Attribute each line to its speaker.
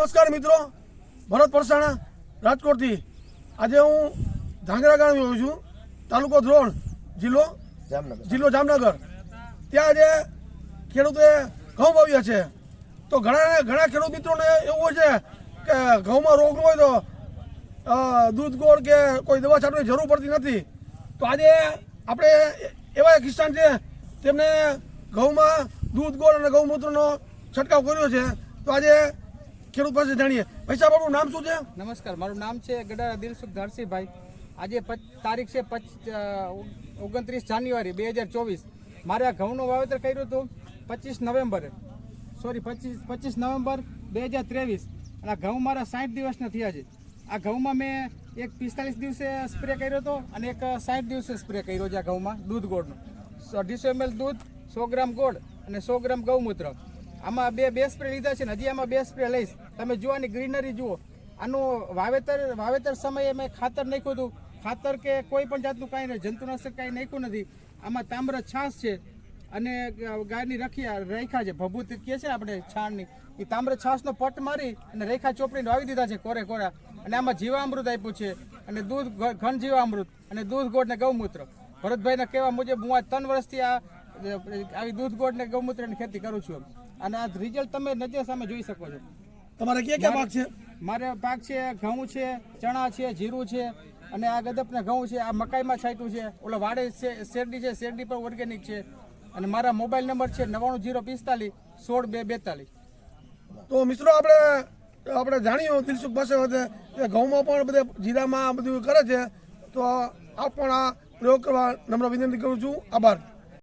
Speaker 1: નમસ્કાર મિત્રો. ભરત પરસાણા રાજકોટથી. આજે હું ધાંગરા ગામ આવ્યો છું. તાલુકો ધ્રોણ જિલ્લો
Speaker 2: જામનગર.
Speaker 1: જિલ્લો જામનગર. ત્યાં આજે ખેડૂતોએ ઘઉં વાવ્યા છે. તો ઘણા ઘણા ખેડૂત મિત્રોને એવું હોય છે કે ઘઉંમાં રોગ હોય તો દૂધ ગોળ કે કોઈ દવા છાંટવાની જરૂર પડતી નથી. તો આજે આપણે એવા કિસાન છે તેમને ઘઉંમાં દૂધ ગોળ અને ગૌમૂત્રનો છંટકાવ કર્યો છે. તો આજે ખેડૂત પાસે જાણીએ. ભાઈ સાહેબ આપણું નામ શું છે?
Speaker 3: નમસ્કાર, મારું નામ છે ગડા દિલસુખ ધરસીભાઈ. આજે તારીખ છે ઓગણત્રીસ જાન્યુઆરી બે હજાર ચોવીસ. મારે આ ઘઉંનું વાવેતર કર્યું હતું પચીસ નવેમ્બરે. સોરી પચીસ પચીસ નવેમ્બર બે હજાર ત્રેવીસ. અને આ ઘઉં મારા સાઠ દિવસના થયા છે. આ ઘઉંમાં મેં એક પિસ્તાલીસ દિવસે સ્પ્રે કર્યો હતો અને એક સાઠ દિવસે સ્પ્રે કર્યો છે આ ઘઉંમાં, દૂધ ગોળનો. અઢીસો એમએલ દૂધ, સો ગ્રામ ગોળ અને સો ગ્રામ ગૌમૂત્ર. આમાં બે બે સ્પ્રે લીધા છે ને હજી આમાં બે સ્પ્રે લઈશ. તમે જુઓ આની ગ્રીનરી જુઓ. આનું વાવેતર વાવેતર સમયે મેં ખાતર નાખ્યું હતું. ખાતર કે કોઈ પણ જાતનું કાંઈ નહીં, જંતુનાશક કાંઈ નાખ્યું નથી. આમાં તામ્ર છાશ છે અને ગાયની રખી રેખા છે. ભભૂત કહે છે આપણે છાણની. એ તામ્ર છાશનો પટ મારી અને રેખા ચોપડીને વાવી દીધા છે કોરે કોરા. અને આમાં જીવામૃત આપ્યું છે. અને દૂધ ઘન જીવામૃત અને દૂધ ગોળ ને ગૌમૂત્ર. ભરતભાઈના કહેવા મુજબ હું આ ત્રણ વર્ષથી આ આવી દૂધ ગોળ ને ગૌમૂત્રની ખેતી કરું છું અને આ રિઝલ્ટ તમે નજર સામે જોઈ શકો છો.
Speaker 1: તમારે ક્યાં ક્યાં પાક છે?
Speaker 3: મારે પાક છે ઘઉં છે ચણા છે જીરું છે અને આ ગદપના ઘઉં છે આ મકાઈમાં છાંટ્યું છે. ઓલો વાડે છે શેરડી છે શેરડી પણ ઓર્ગેનિક છે. અને મારા મોબાઈલ નંબર છે નવાણું જીરો પિસ્તાલીસ સોળ બે બેતાલીસ.
Speaker 1: તો મિત્રો આપણે આપણે જાણ્યું દિલસુખ પાસે ઘઉંમાં પણ બધે જીરામાં બધું કરે છે. તો આપ પણ આ પ્રયોગ કરવા નમ્ર વિનંતી કરું છું. આભાર.